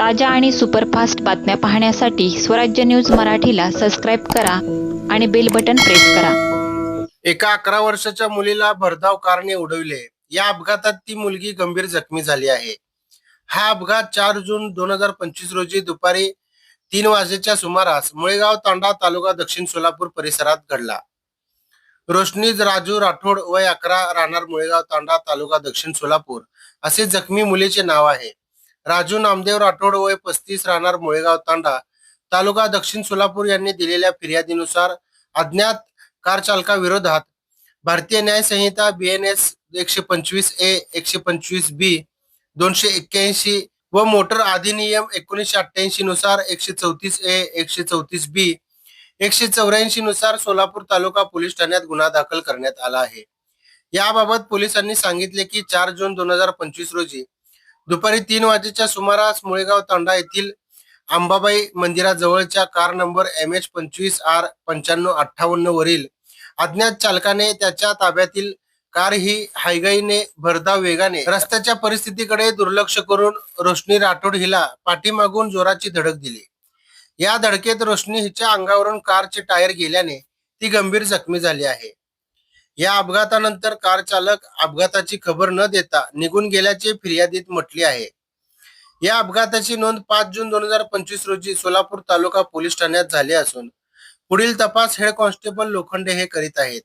ताज्या आणि सुपरफास्ट बातम्या पाहण्यासाठी स्वराज्य न्यूज मराठीला सबस्क्राईब करा आणि बेल बटन प्रेस करा. एका अकरा वर्षाच्या मुलीला भरधाव कारने उडविले. या अपघातात ती मुलगी गंभीर जखमी झाली आहे. हा अपघात चार जून दोन हजार पंचवीस रोजी दुपारी तीन वाजेच्या सुमारास मुळेगाव तांडा तालुका दक्षिण सोलापूर परिसरात घडला. रोशनीज राजू राठोड वय अकरा राहणार मुळेगाव तांडा तालुका दक्षिण सोलापूर असे जखमी मुलीचे नाव आहे. राजू नामदेव राठोड वय पस्तीस राहणार मुळेगाव तांडा. तालुका दक्षिण सोलापूर यांनी दिलेल्या फिर्यादीनुसार अज्ञात कार चालकाविरोधात भारतीय न्याय संहिता एस एकशे पंचवीस ए एकशे पंचवीस बी दोनशे एक्क्याऐंशी व मोटर अधिनियम एकोणीसशे अठ्ठ्याऐंशी नुसार एकशे चौतीस ए एकशे चौतीस बी एकशे चौऱ्याऐंशी नुसार सोलापूर तालुका पोलीस ठाण्यात गुन्हा दाखल करण्यात आला आहे. याबाबत पोलिसांनी सांगितले की चार जून दोन हजार पंचवीस रोजी दुपारी तीन वाजेच्या सुमारास मुळेगाव तांडा येथील अंबाबाई मंदिराजवळच्या कार नंबर एम एच पंचवीस आर पंच्याण्णव अठ्ठावन्न वरील अज्ञात चालकाने त्याच्या ताब्यातील कार ही हायगाईने भरधाव वेगाने रस्त्याच्या परिस्थितीकडे दुर्लक्ष करून रोशनी राठोड हिला पाठीमागून जोराची धडक दिली. या धडकेत रोशनी हिच्या अंगावरून कारचे टायर गेल्याने ती गंभीर जखमी झाली आहे. या अपघातानंतर कार चालक अपघाताची खबर न देता निघून गेल्याचे फिर्यादीत म्हटले आहे. या अपघाताची नोंद पाच जून दोन हजार पंचवीस रोजी सोलापूर तालुका पोलीस ठाण्यात झाली असून पुढील तपास हेड कॉन्स्टेबल लोखंडे हे करीत आहेत.